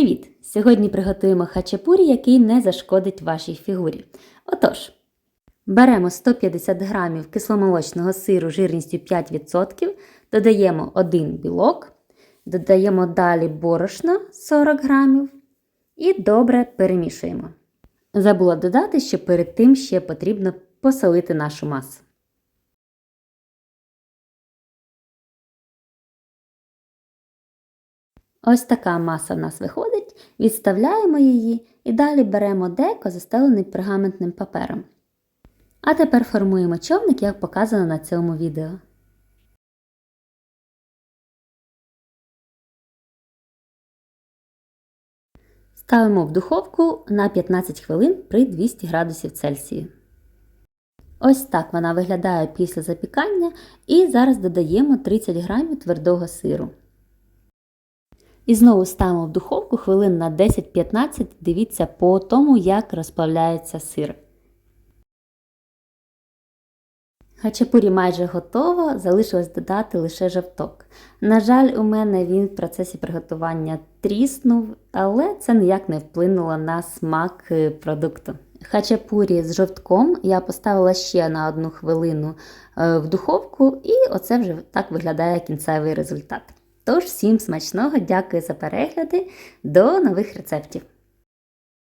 Привіт! Сьогодні приготуємо хачапурі, який не зашкодить вашій фігурі. Отож, беремо 150 г кисломолочного сиру жирністю 5%, додаємо 1 білок, додаємо далі борошно 40 г і добре перемішуємо. Забула додати, що перед тим ще потрібно посолити нашу масу. Ось така маса в нас виходить, відставляємо її і далі беремо деко, застелений пергаментним папером. А тепер формуємо човник, як показано на цьому відео. Ставимо в духовку на 15 хвилин при 200 градусів Цельсію. Ось так вона виглядає після запікання, і зараз додаємо 30 грамів твердого сиру. І знову ставимо в духовку хвилин на 10-15, дивіться по тому, як розплавляється сир. Хачапурі майже готово, залишилось додати лише жовток. На жаль, у мене він в процесі приготування тріснув, але це ніяк не вплинуло на смак е, продукту. Хачапурі з жовтком я поставила ще на одну хвилину е, в духовку, і оце вже так виглядає кінцевий результат. Тож, всім смачного, дякую за перегляди, до нових рецептів!